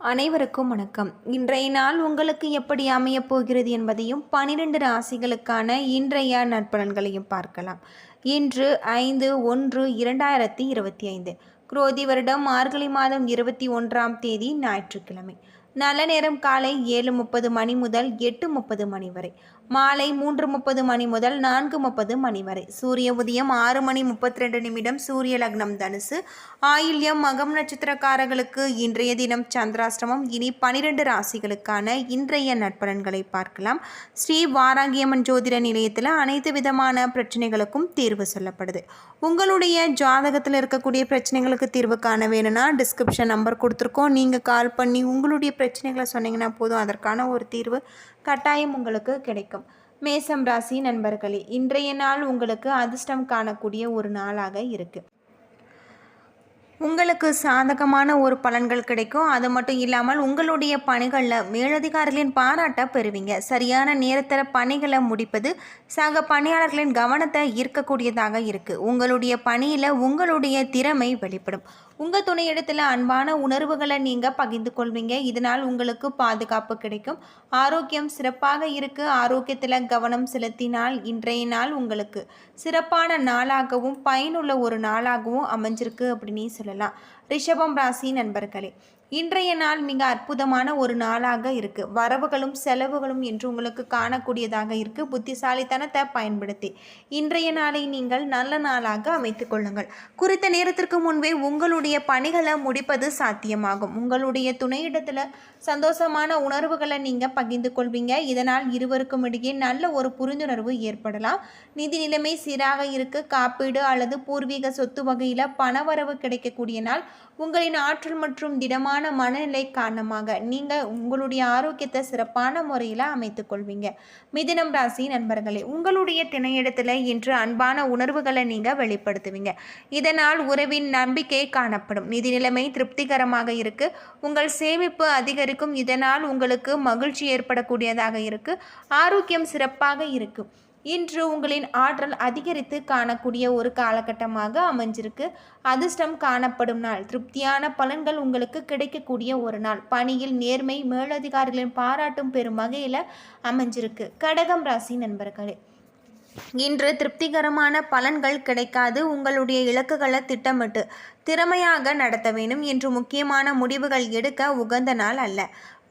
அனைவருக்கும் வணக்கம். இன்றைய நாள் உங்களுக்கு எப்படி அமையப் போகிறது என்பதையும் பனிரெண்டு ராசிகளுக்கான இன்றைய நற்பலன்களையும் பார்க்கலாம். இன்று ஐந்து ஒன்று இரண்டாயிரத்தி இருபத்தி ஐந்து. குரோதி வருடம் மார்கழி மாதம் இருபத்தி ஒன்றாம் தேதி ஞாயிற்றுக்கிழமை. நல்ல நேரம் காலை ஏழு முப்பது மணி முதல் எட்டு முப்பது மணி வரை. மாலை மூன்று முப்பது மணி முதல் நான்கு முப்பது மணி வரை. சூரிய உதயம் ஆறு மணி முப்பத்தி ரெண்டு நிமிடம் சூரிய லக்னம் தனுசு. ஆயில்யம் மகம் நட்சத்திரக்காரர்களுக்கு இன்றைய தினம் சந்திராஷ்டமம். இனி பனிரெண்டு ராசிகளுக்கான இன்றைய நட்பலன்களை பார்க்கலாம். ஸ்ரீ வாராகியம்மன் ஜோதிட நிலையத்தில் அனைத்து விதமான பிரச்சனைகளுக்கும் தீர்வு சொல்லப்படுது. உங்களுடைய ஜாதகத்தில் இருக்கக்கூடிய பிரச்சனைகளுக்கு தீர்வு காண வேணும்னா டிஸ்கிரிப்ஷன் நம்பர் கொடுத்துருக்கோம். நீங்கள் கால் பண்ணி உங்களுடைய பிரச்சனைகளை சொன்னீங்கன்னா போதும். அதற்கான ஒரு தீர்வு கட்டாயம் உங்களுக்கு கிடைக்கும். மேசம் ராசி நண்பர்களே இன்றைய நாள் உங்களுக்கு அதிர்ஷ்டம் காணக்கூடிய ஒரு நாளாக இருக்கு. உங்களுக்கு சாதகமான ஒரு பலன்கள் கிடைக்கும். அது மட்டும் இல்லாமல் உங்களுடைய பணிகளில் மேலதிகாரிகளின் பாராட்டை பெறுவீங்க. சரியான நேரத்தில் பணிகளை முடிப்பது சக பணியாளர்களின் கவனத்தை ஈர்க்கக்கூடியதாக இருக்குது உங்களுடைய பணியில் உங்களுடைய திறமை வெளிப்படும். உங்கள் துணையிடத்தில் அன்பான உணர்வுகளை நீங்கள் பகிர்ந்து கொள்வீங்க. இதனால் உங்களுக்கு பாதுகாப்பு கிடைக்கும். ஆரோக்கியம் சிறப்பாக இருக்கு. ஆரோக்கியத்தில் கவனம் செலுத்தினால் இன்றைய நாள் உங்களுக்கு சிறப்பான நாளாகவும் பயனுள்ள ஒரு நாளாகவும் அமைஞ்சிருக்கு அப்படின்னு சொல்லலாம். ரிஷபம் ராசி நண்பர்களே இன்றைய நாள் மிக அற்புதமான ஒரு நாளாக இருக்கு. வரவுகளும் செலவுகளும் என்று உங்களுக்கு காணக்கூடியதாக இருக்கு. புத்திசாலித்தனத்தை பயன்படுத்தி இன்றைய நாளை நீங்கள் நல்ல நாளாக அமைத்துக் கொள்ளுங்கள். குறித்த நேரத்திற்கு முன்பே உங்களுடைய பணிகளை முடிப்பது சாத்தியமாகும். உங்களுடைய துணையிடத்தில் சந்தோஷமான உணர்வுகளை நீங்கள் பகிர்ந்து கொள்வீங்க. இதனால் இருவருக்கும் இடையே நல்ல ஒரு புரிந்துணர்வு ஏற்படலாம். நிதி நிலைமை சீராக இருக்கு. காப்பீடு அல்லது பூர்வீக சொத்து வகையில் பணவரவு கிடைக்கக்கூடிய நாள். உங்களின் ஆற்றல் மற்றும் திடமான மனநிலை காரணமாக நீங்கள் உங்களுடைய ஆரோக்கியத்தை சிறப்பான முறையில் அமைத்துக் கொள்வீங்க. மிதினம் ராசி நண்பர்களே உங்களுடைய திணையிடத்தில் இன்று அன்பான உணர்வுகளை நீங்கள் வெளிப்படுத்துவீங்க. இதனால் உறவின் நம்பிக்கை காணப்படும். நிதி நிலைமை திருப்திகரமாக இருக்கு. உங்கள் சேமிப்பு அதிகரிக்கும். இதனால் உங்களுக்கு மகிழ்ச்சி ஏற்படக்கூடியதாக இருக்கு. ஆரோக்கியம் சிறப்பாக இருக்கும் இன்று உங்களின் ஆற்றல் அதிகரித்து காணக்கூடிய ஒரு காலகட்டமாக அமைஞ்சிருக்கு. அதிர்ஷ்டம் காணப்படும் நாள். திருப்தியான பலன்கள் உங்களுக்கு கிடைக்கக்கூடிய ஒரு நாள். பணியில் நேர்மை மேலதிகாரிகளின் பாராட்டும் பெறும் வகையில் அமைஞ்சிருக்கு. கடகம் ராசி நண்பர்களே இன்று திருப்திகரமான பலன்கள் கிடைக்காது. உங்களுடைய இலக்குகளை திட்டமிட்டு திறமையாக நடத்த வேண்டும். என்று முக்கியமான முடிவுகள் எடுக்க உகந்த நாள் அல்ல.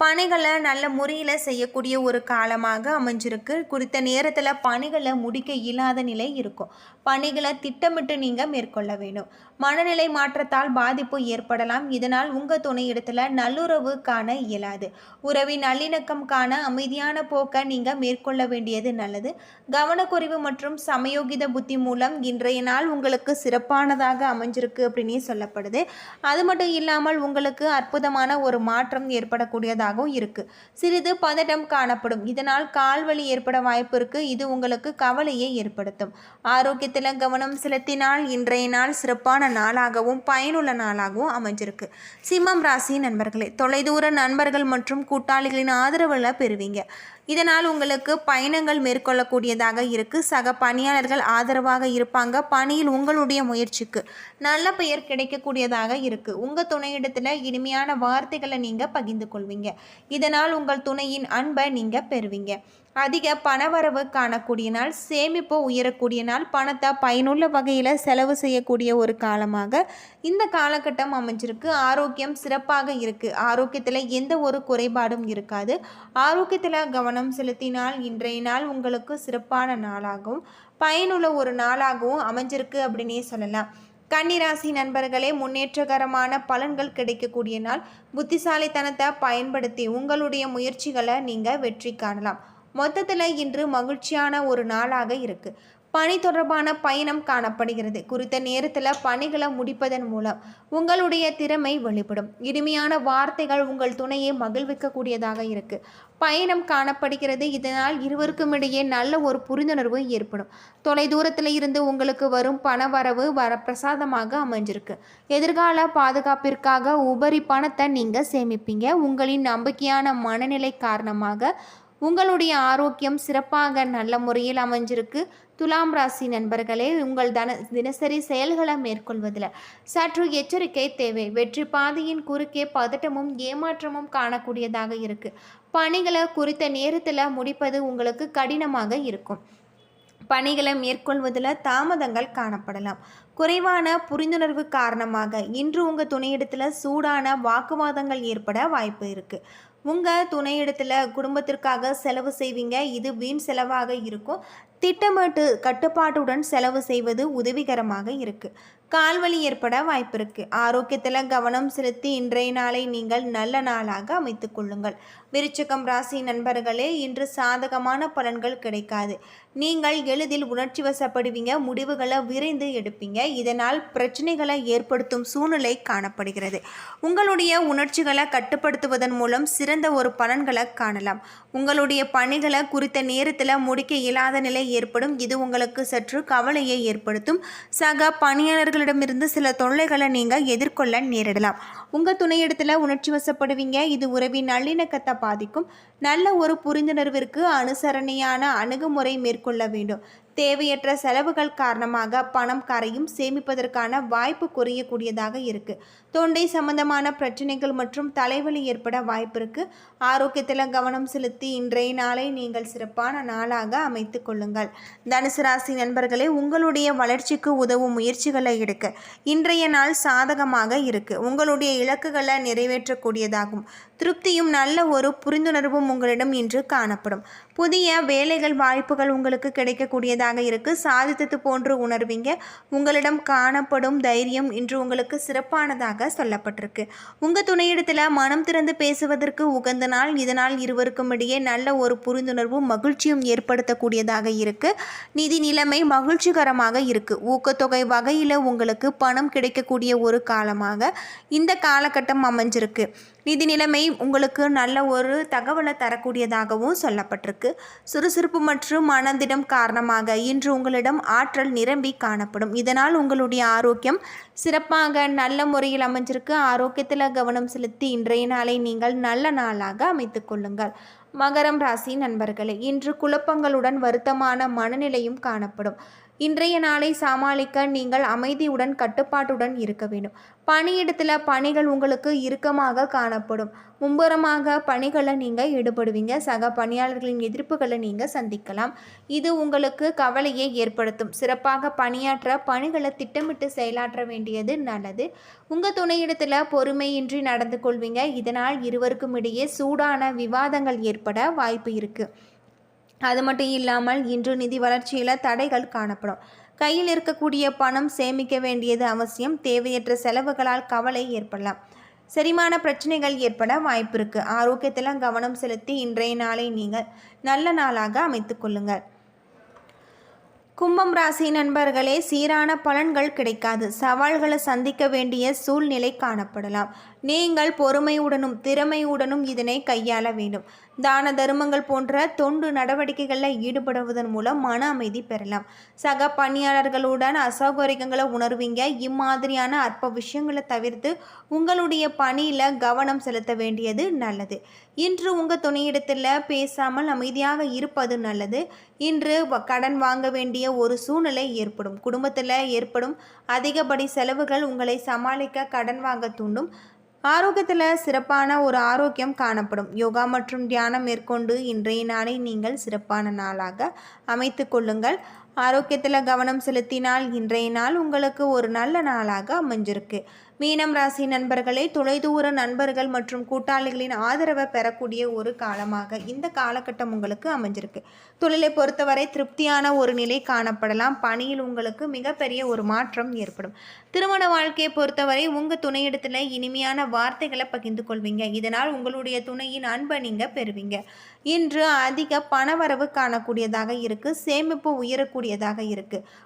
பணிகளை நல்ல முறையில் செய்யக்கூடிய ஒரு காலமாக அமைஞ்சிருக்கு. குறித்த நேரத்தில் பணிகளை முடிக்க இல்லாத நிலை இருக்கும். பணிகளை திட்டமிட்டு நீங்கள் மேற்கொள்ள வேண்டும். மனநிலை மாற்றத்தால் பாதிப்பு ஏற்படலாம். இதனால் உங்கள் துணையிடத்தில் நல்லுறவு காண இயலாது. உறவின் நல்லிணக்கம் காண அமைதியான போக்கை நீங்கள் மேற்கொள்ள வேண்டியது நல்லது. கவனக்குறைவு மற்றும் சமயோகித புத்தி மூலம் இன்றைய நாள் உங்களுக்கு சிறப்பானதாக அமைஞ்சிருக்கு அப்படின்னே சொல்லப்படுது. அது மட்டும் இல்லாமல் உங்களுக்கு அற்புதமான ஒரு மாற்றம் ஏற்படக்கூடியதாக இருப்பதாகவும் இருக்குது சிறிது பதட்டம் காணப்படும். இதனால் கால்வலி ஏற்பட வாய்ப்பு இருக்கு. இது உங்களுக்கு கவலையை ஏற்படுத்தும். ஆரோக்கியத்தில் கவனம் செலுத்தினால் இன்றைய நாள் சிறப்பான நாளாகவும் பயனுள்ள நாளாகவும் அமைஞ்சிருக்கு. சிம்மம் ராசி நண்பர்களே தொலைதூர நண்பர்கள் மற்றும் கூட்டாளிகளின் ஆதரவுல பெறுவீங்க. இதனால் உங்களுக்கு பயணங்கள் மேற்கொள்ளக்கூடியதாக இருக்கு. சக பணியாளர்கள் ஆதரவாக இருப்பாங்க. பணியில் உங்களுடைய முயற்சிக்கு நல்ல பெயர் கிடைக்கக்கூடியதாக இருக்கு. உங்க துணையிடத்துல இனிமையான வார்த்தைகளை நீங்க பகிர்ந்து கொள்வீங்க. இதனால் உங்கள் துணையின் அன்பை நீங்க பெறுவீங்க. அதிக பணவரவு காணக்கூடிய நாள் சேமிப்பு உயரக்கூடிய நாள் பணத்தை பயனுள்ள வகையில் செலவு செய்யக்கூடிய ஒரு காலமாக இந்த காலகட்டம் அமைஞ்சிருக்கு. ஆரோக்கியம் சிறப்பாக இருக்குது ஆரோக்கியத்தில் எந்த ஒரு குறைபாடும் இருக்காது. ஆரோக்கியத்தில் கவனம் செலுத்தினால் இன்றைய நாள் உங்களுக்கு சிறப்பான நாளாகவும் பயனுள்ள ஒரு நாளாகவும் அமைஞ்சிருக்கு அப்படின்னே சொல்லலாம். கன்னிராசி நண்பர்களே முன்னேற்றகரமான பலன்கள் கிடைக்கக்கூடிய நாள். புத்திசாலித்தனத்தை பயன்படுத்தி உங்களுடைய முயற்சிகளை நீங்கள் வெற்றி காணலாம். மொத்தத்தில் இன்று மகிழ்ச்சியான ஒரு நாளாக இருக்குது பணி தொடர்பான பயணம் காணப்படுகிறது. குறித்த நேரத்தில் பணிகளை முடிப்பதன் மூலம் உங்களுடைய திறமை வெளிப்படும். இனிமையான வார்த்தைகள் உங்கள் துணையை மகிழ்விக்கக்கூடியதாக இருக்கு. பயணம் காணப்படுகிறது. இதனால் இருவருக்கும் இடையே நல்ல ஒரு புரிந்துணர்வு ஏற்படும். தொலைதூரத்தில் இருந்து உங்களுக்கு வரும் பண வரவு வரப்பிரசாதமாக அமைஞ்சிருக்கு. எதிர்கால பாதுகாப்பிற்காக உபரி பணத்தை நீங்கள் சேமிப்பீங்க. உங்களின் நம்பிக்கையான மனநிலை காரணமாக உங்களுடைய ஆரோக்கியம் சிறப்பாக நல்ல முறையில் அமைஞ்சிருக்கு. துலாம் ராசி நண்பர்களே உங்கள் தன தினசரி செயல்களை மேற்கொள்வதில் சற்று எச்சரிக்கை தேவை. வெற்றி பாதையின் குறுக்கே பதட்டமும் ஏமாற்றமும் காணக்கூடியதாக இருக்கு. பணிகளை குறித்த நேரத்தில் முடிப்பது உங்களுக்கு கடினமாக இருக்கும். பணிகளை மேற்கொள்வதில் தாமதங்கள் காணப்படலாம். குறைவான புரிந்துணர்வு காரணமாக இன்று உங்கள் துணையிடத்தில் சூடான வாக்குவாதங்கள் ஏற்பட வாய்ப்பு இருக்குது உங்கள் துணையிடத்தில் குடும்பத்திற்காக செலவு செய்வீங்க. இது வீண் செலவாக இருக்கும். திட்டமிட்டு கட்டுப்பாட்டுடன் செலவு செய்வது உதவிகரமாக இருக்குது கால்வலி ஏற்பட வாய்ப்பு இருக்குது ஆரோக்கியத்தில் கவனம் செலுத்தி இன்றைய நாளை நீங்கள் நல்ல நாளாக அமைத்து கொள்ளுங்கள். விருச்சகம் ராசி நண்பர்களே இன்று சாதகமான பலன்கள் கிடைக்காது. நீங்கள் எளிதில் உணர்ச்சி வசப்படுவீங்க முடிவுகளை விரைந்து எடுப்பீங்க. இதனால் பிரச்சனைகளை ஏற்படுத்தும் சூழ்நிலை காணப்படுகிறது. உங்களுடைய உணர்ச்சிகளை கட்டுப்படுத்துவதன் மூலம் சிறந்த ஒரு பலன்களை காணலாம். உங்களுடைய பணிகளை குறித்த நேரத்தில் முடிக்க இயலாத நிலை ஏற்படும். இது உங்களுக்கு சற்று கவலையை ஏற்படுத்தும். சக பணியாளர்களிடமிருந்து சில தொல்லைகளை நீங்கள் எதிர்கொள்ள நேரிடலாம். உங்கள் துணையிடத்தில் உணர்ச்சி வசப்படுவீங்க. இது உறவின் நல்லிணக்கத்தை பாதிக்கும். நல்ல ஒரு புரிந்துணர்விற்கு அனுசரணையான அணுகுமுறை மேற்கொள்ள வேண்டும். தேவையற்ற செலவுகள் காரணமாக பணம் கரையும் சேமிப்பதற்கான வாய்ப்பு குறையக்கூடியதாக இருக்கு. தொண்டை சம்பந்தமான பிரச்சனைகள் மற்றும் தலைவலி ஏற்பட வாய்ப்பு இருக்கு. ஆரோக்கியத்தில் கவனம் செலுத்தி இன்றைய நாளை நீங்கள் சிறப்பான நாளாக அமைத்து கொள்ளுங்கள். தனுசு ராசி நண்பர்களே உங்களுடைய வளர்ச்சிக்கு உதவும் முயற்சிகளை எடுக்க இன்றைய நாள் சாதகமாக இருக்கு. உங்களுடைய இலக்குகளை நிறைவேற்றக்கூடியதாகும். திருப்தியும் நல்ல ஒரு புரிந்துணர்வும் உங்களிடம் இன்று காணப்படும். புதிய வேலைகள் வாய்ப்புகள் உங்களுக்கு கிடைக்கக்கூடியதாக இருக்குது சாதித்தது போன்று உணர்வீங்க. உங்களிடம் காணப்படும் தைரியம் இன்று உங்களுக்கு சிறப்பானதாக சொல்லப்பட்டிருக்கு. உங்கள் துணையிடத்தில் மனம் திறந்து பேசுவதற்கு உகந்த நாள். இதனால் இருவருக்கும் இடையே நல்ல ஒரு புரிந்துணர்வும் மகிழ்ச்சியும் ஏற்படுத்தக்கூடியதாக இருக்குது நிதி நிலைமை மகிழ்ச்சிகரமாக இருக்குது ஊக்கத்தொகை வகையில் உங்களுக்கு பணம் கிடைக்கக்கூடிய ஒரு காலமாக இந்த காலகட்டம் அமைஞ்சிருக்கு. நிதி நிலைமை உங்களுக்கு நல்ல ஒரு தகவலை தரக்கூடியதாகவும் சொல்லப்பட்டிருக்கு. சுறுசுறுப்பு மற்றும் மனதிடம் காரணமாக இன்று உங்களிடம் ஆற்றல் நிரம்பி காணப்படும். இதனால் உங்களுடைய ஆரோக்கியம் சிறப்பாக நல்ல முறையில் அமைஞ்சிருக்கு. ஆரோக்கியத்தில் கவனம் செலுத்தி இன்றைய நாளை நீங்கள் நல்ல நாளாக அமைத்து கொள்ளுங்கள். மகரம் ராசி நண்பர்களே இன்று குழப்பங்களுடன் வருத்தமான மனநிலையும் காணப்படும். இன்றைய நாளை சமாளிக்க நீங்கள் அமைதியுடன் கட்டுப்பாட்டுடன் இருக்க வேண்டும். பணியிடத்தில் பணிகள் உங்களுக்கு இறுக்கமாக காணப்படும். மும்புறமாக பணிகளை நீங்கள் ஈடுபடுவீங்க. சக பணியாளர்களின் எதிர்ப்புகளை நீங்கள் சந்திக்கலாம். இது உங்களுக்கு கவலையை ஏற்படுத்தும். சிறப்பாக பணியாற்ற பணிகளை திட்டமிட்டு செயலாற்ற வேண்டியது நல்லது. உங்கள் துணையிடத்தில் பொறுமையின்றி நடந்து கொள்வீங்க. இதனால் இருவருக்கும் இடையே சூடான விவாதங்கள் ஏற்பட வாய்ப்பு இருக்குது அது மட்டும் இல்லாமல் இன்று நிதி வளர்ச்சியில் தடைகள் காணப்படும். கையில் இருக்கக்கூடிய பணம் சேமிக்க வேண்டியது அவசியம். தேவையற்ற செலவுகளால் கவலை ஏற்படலாம். செரிமான பிரச்சனைகள் ஏற்பட வாய்ப்பு இருக்கு. ஆரோக்கியத்தில் கவனம் செலுத்தி இன்றைய நாளை நீங்கள் நல்ல நாளாக அமைத்துக் கொள்ளுங்கள். கும்பம் ராசி நண்பர்களே சீரான பலன்கள் கிடைக்காது. சவால்களை சந்திக்க வேண்டிய சூழ்நிலை காணப்படலாம். நீங்கள் பொறுமையுடனும் திறமையுடனும் இதனை கையாள வேண்டும். தான தர்மங்கள் போன்ற தொண்டு நடவடிக்கைகளில் ஈடுபடுவதன் மூலம் மன அமைதி பெறலாம். சக பணியாளர்களுடன் அசௌகரியங்களை உணர்வீங்க. இம்மாதிரியான அற்ப விஷயங்களை தவிர்த்து உங்களுடைய பணியில் கவனம் செலுத்த வேண்டியது நல்லது. இன்று உங்கள் துணையிடத்தில் பேசாமல் அமைதியாக இருப்பது நல்லது. இன்று கடன் வாங்க வேண்டிய ஒரு சூழ்நிலை ஏற்படும். குடும்பத்தில் ஏற்படும் அதிகப்படி செலவுகள் உங்களை சமாளிக்க கடன் வாங்க தூண்டும். ஆரோக்கியத்தில் சிறப்பான ஒரு ஆரோக்கியம் காணப்படும். யோகா மற்றும் தியானம் மேற்கொண்டு இன்றைய நாளை நீங்கள் சிறப்பான நாளாக அமைத்து கொள்ளுங்கள். ஆரோக்கியத்தில் கவனம் செலுத்தினால் இன்றைய நாள் உங்களுக்கு ஒரு நல்ல நாளாக அமைஞ்சிருக்கு. மீனம் ராசி நண்பர்களே தொலைதூர நண்பர்கள் மற்றும் கூட்டாளிகளின் ஆதரவை பெறக்கூடிய ஒரு காலமாக இந்த காலகட்டம் உங்களுக்கு அமைஞ்சிருக்கு. தொழிலை பொறுத்தவரை திருப்தியான ஒரு நிலை காணப்படலாம். பணியில் உங்களுக்கு மிகப்பெரிய ஒரு மாற்றம் ஏற்படும். திருமண வாழ்க்கையை பொறுத்தவரை உங்கள் துணையிடத்தில் இனிமையான வார்த்தைகளை பகிர்ந்து கொள்வீங்க. இதனால் உங்களுடைய துணையின் அன்பை நீங்கள் பெறுவீங்க. இன்று அதிக பணவரவு காணக்கூடியதாக இருக்குது சேமிப்பு உயரக்கூடியதாக இருக்குது